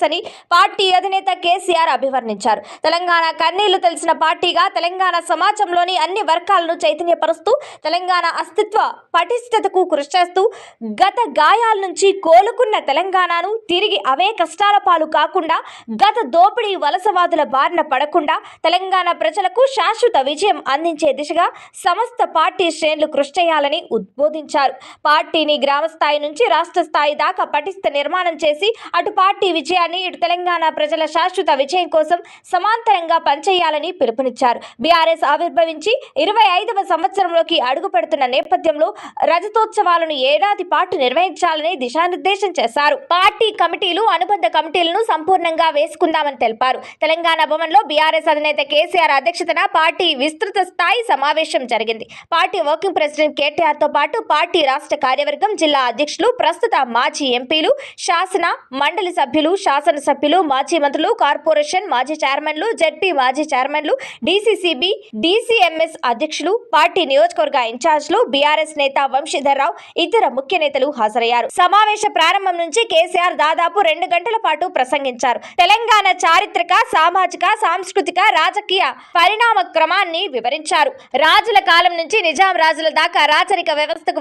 కాంగ్రెస్ అని పార్టీ అధినేత కేసీఆర్ అభివర్ణించారు. తెలంగాణ కన్నీళ్ళు తెలిసిన పార్టీగా తెలంగాణ సమాజంలోని అన్ని వర్గాలను చైతన్యపరుస్తూ తెలంగాణ అస్తిత్వ పటిష్టతకు కృషి చేస్తూ గత గాయాల నుంచి కోలుకున్న తెలంగాణను తిరిగి అవే కష్టాల పాలు కాకుండా గత దోపిడీ వలసవాదుల బారిన పడకుండా తెలంగాణ ప్రజలకు శాశ్వత విజయం అందించే దిశగా సమస్త పార్టీ శ్రేణులు కృషి చేయాలని ఉద్బోధించారు. పార్టీని గ్రామ స్థాయి నుంచి రాష్ట్ర స్థాయి దాకా పటిష్ట నిర్మాణం చేసి అటు పార్టీ విజయాన్ని ఇటు తెలంగాణ ప్రజల శాశ్వత విజయం కోసం సమాంతరంగా పనిచేయాలని పిలుపునిచ్చారు. బీఆర్ఎస్ ఆవిర్భవించి ఇరవై ఐదవ సంవత్సరంలోకి అడుగు పెడుతున్న నేపథ్యంలో రజతోత్సవాలను ఏడాది పాటు నిర్వహించాలని దిశానిర్దేశం చేశారు. పార్టీ కమిటీలు అనుబంధ కమిటీలను సంపూర్ణంగా వేసుకుందామని తెలిపారు. తెలంగాణ భవన్లో బీఆర్ఎస్ అధినేత కేసీఆర్ అధ్యక్షతన పార్టీ విస్తృత స్థాయి సమావేశం జరిగింది. పార్టీ వర్కింగ్ ప్రెసిడెంట్ కేటీఆర్తో పాటు పార్టీ రాష్ట్ర కార్యవర్గం జిల్లా అధ్యక్షులు ప్రస్తుత మాజీ ఎంపీలు శాసన మండలి సభ్యులు శాసనసభ్యులు మాజీ మంత్రులు కార్పొరేషన్ మాజీ చైర్మన్లు జెడ్పీ మాజీ చైర్మన్లు డీసీసీబీ డీసీఎంఎస్ అధ్యక్షులు పార్టీ నియోజకవర్గ ఇన్ఛార్జ్లు బీఆర్ఎస్ నేత వంశీధర్ రావు ఇతర ముఖ్య నేతలు హాజరయ్యారు. సమావేశ ప్రారంభం నుంచి కేసీఆర్ దాదాపు రెండు గంటల పాటు ప్రసంగించారు. తెలంగాణ చారిత్రక సామాజిక సాంస్కృతిక రాజకీయ పరిణామ క్రమాన్ని వివరించారు. రాజుల కాలం నుంచి నిజాం రాజుల దాకా రాచరిక వ్యవస్థకు